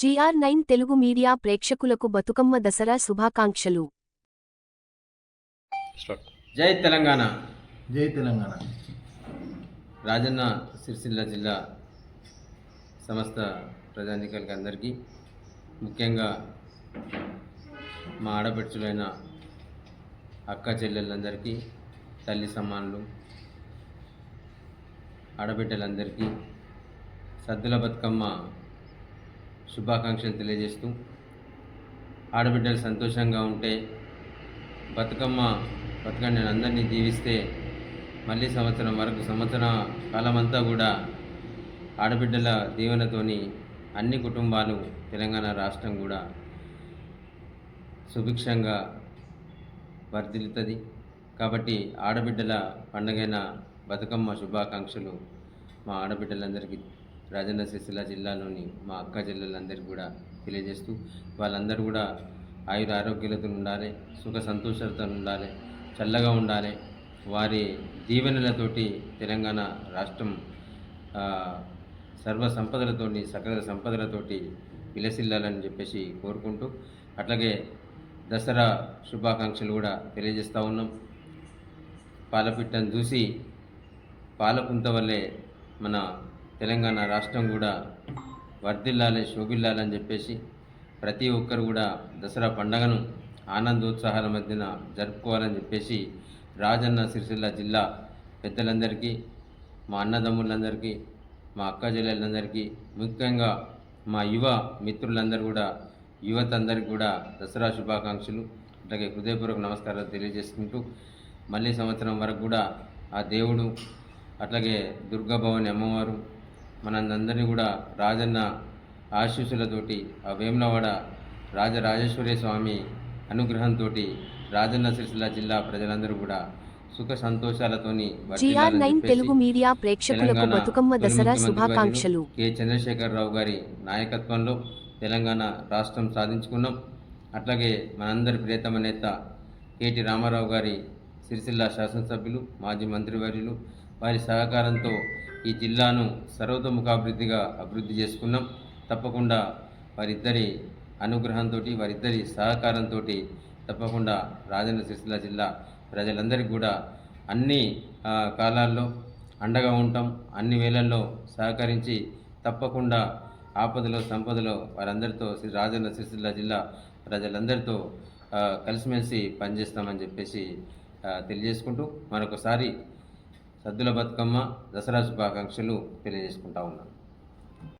GR nine Telugu media ప్రేక్షకులకు బతుకమ్మ దసరా శుభాకాంక్షలు. జై తెలంగాణ. జై తెలంగాణ. రాజన్న సిరిసిల్ల జిల్లా సమస్త ప్రజానికానికి అందరికీ ముఖ్యంగా మా ఆడపడుచులైన అక్క చెల్లెళ్ళందరికీ తల్లి సమానులు ఆడబిడ్డలందరికీ సద్దుల బతుకమ్మ శుభాకాంక్షలు తెలియజేస్తూ ఆడబిడ్డలు సంతోషంగా ఉంటే బతుకమ్మ బతుకమ్మ నేను అందరినీ జీవిస్తే మళ్ళీ సంవత్సరం వరకు సంవత్సర కాలమంతా కూడా ఆడబిడ్డల దీవెనతోని అన్ని కుటుంబాలు తెలంగాణ రాష్ట్రం కూడా సుభిక్షంగా వర్ధిల్లుతుంది. కాబట్టి ఆడబిడ్డల పండగైన బతుకమ్మ శుభాకాంక్షలు మా ఆడబిడ్డలందరికీ. రాజన్న సిరిసిల్ల జిల్లాలోని మా అక్క చెల్లెలందరికీ కూడా తెలియజేస్తూ వాళ్ళందరూ కూడా ఆయుర ఆరోగ్యాలతో ఉండాలి సుఖ సంతోషాలతో ఉండాలి చల్లగా ఉండాలి. వారి దీవెనలతోటి తెలంగాణ రాష్ట్రం సర్వ సంపదలతోటి సకల సంపదలతోటి విలసిల్లాలని చెప్పేసి కోరుకుంటూ అట్లాగే దసరా శుభాకాంక్షలు కూడా తెలియజేస్తూ ఉన్నాం. పాలపిట్టను చూసి పాలపుంత వల్లే మన తెలంగాణ రాష్ట్రం కూడా వర్ధిల్లాలి శోభిల్లాలని చెప్పేసి ప్రతి ఒక్కరు కూడా దసరా పండగను ఆనందోత్సాహాల మధ్యన జరుపుకోవాలని చెప్పేసి రాజన్న సిరిసిల్ల జిల్లా పెద్దలందరికీ మా అన్నదమ్ములందరికీ మా అక్క చెల్లెలందరికీ ముఖ్యంగా మా యువ మిత్రులందరూ కూడా యువత అందరికీ కూడా దసరా శుభాకాంక్షలు. అట్లాగే హృదయపూర్వక నమస్కారాలు తెలియజేసుకుంటూ మళ్ళీ సంవత్సరం వరకు కూడా ఆ దేవుడు అట్లాగే దుర్గాభవాని అమ్మవారు మనందరినీ కూడా రాజన్న ఆశీస్సులతోటి ఆ వేములవాడ రాజరాజేశ్వరి స్వామి అనుగ్రహంతో రాజన్న సిరిసిల్ల జిల్లా ప్రజలందరూ కూడా సుఖ సంతోషాలతోని G R nine Telugu media ప్రేక్షకులకు బతుకమ్మ దసరా శుభాకాంక్షలు. కె చంద్రశేఖరరావు గారి నాయకత్వంలో తెలంగాణ రాష్ట్రం సాధించుకున్నాం. అట్లాగే మనందరి ప్రియతమ నేత కేటి రామారావు గారి సిరిసిల్ల శాసనసభ్యులు మాజీ మంత్రివర్యులు వారి సహకారంతో ఈ జిల్లాను సర్వతోముఖాభివృద్ధిగా అభివృద్ధి చేసుకున్నాం. తప్పకుండా వారిద్దరి అనుగ్రహంతో వారిద్దరి సహకారంతో తప్పకుండా రాజన్న సిరిసిల్ల జిల్లా ప్రజలందరికీ కూడా అన్ని కాలాల్లో అండగా ఉంటాం. అన్ని వేళల్లో సహకరించి తప్పకుండా ఆపదలో సంపదలో వారందరితో శ్రీ రాజన్న సిరిసిల్ల జిల్లా ప్రజలందరితో కలిసిమెలిసి పనిచేస్తామని చెప్పేసి తెలియజేసుకుంటూ మరొకసారి సద్దుల బతుకమ్మ దసరా శుభాకాంక్షలు తెలియజేసుకుంటా ఉన్నాను.